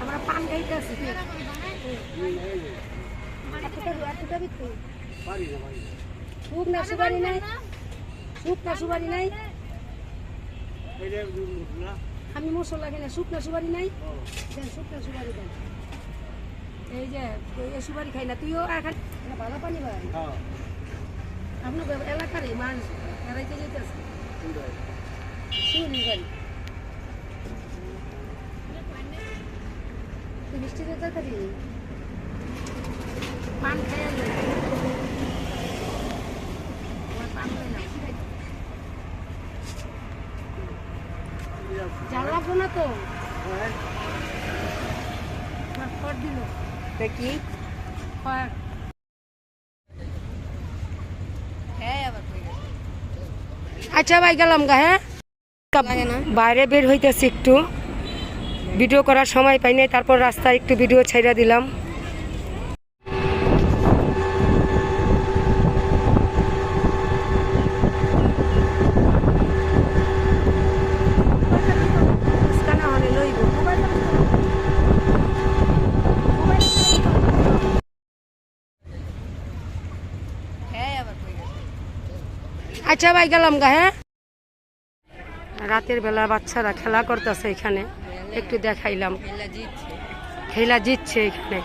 আমরা পান খাইতে আছি সুখ না সুপারি নাই? সুখ না সুপারি নাই আমি মশলা কিনে সুখ না সুপারি নাই সুখ সুপারি এই যে সুপারি খাই না, তুইও এখন ভালো পানি ভাই আপনার এলাকারই মানুষ বেড়াইতে যেতেছে। বাড়ি মিষ্টি তাড়াতাড়ি পান খেয়ে আয়। খাই না। তো। খড় দিল। কি? আচ্ছা ভাই গেলাম গা হ্যাঁ? বাইরে বের হইতেছি একটু। ভিডিও করার সময় পাই নাই তারপর রাস্তায় একটু ভিডিও ছাইড়া দিলাম। আচ্ছা ভাই, গেলাম গা হ্যাঁ? রাতের বেলা বাচ্চারা খেলা করতেছে এখানে। একটু দেখাইলাম। খেলা জিতছে এখানে।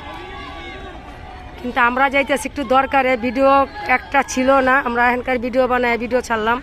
কিন্তু আমরা যাইতেছি, একটু দরকারে। ভিডিও একটা ছিল না, আমরা এখানকার ভিডিও বানায়, ভিডিও ছাড়লাম।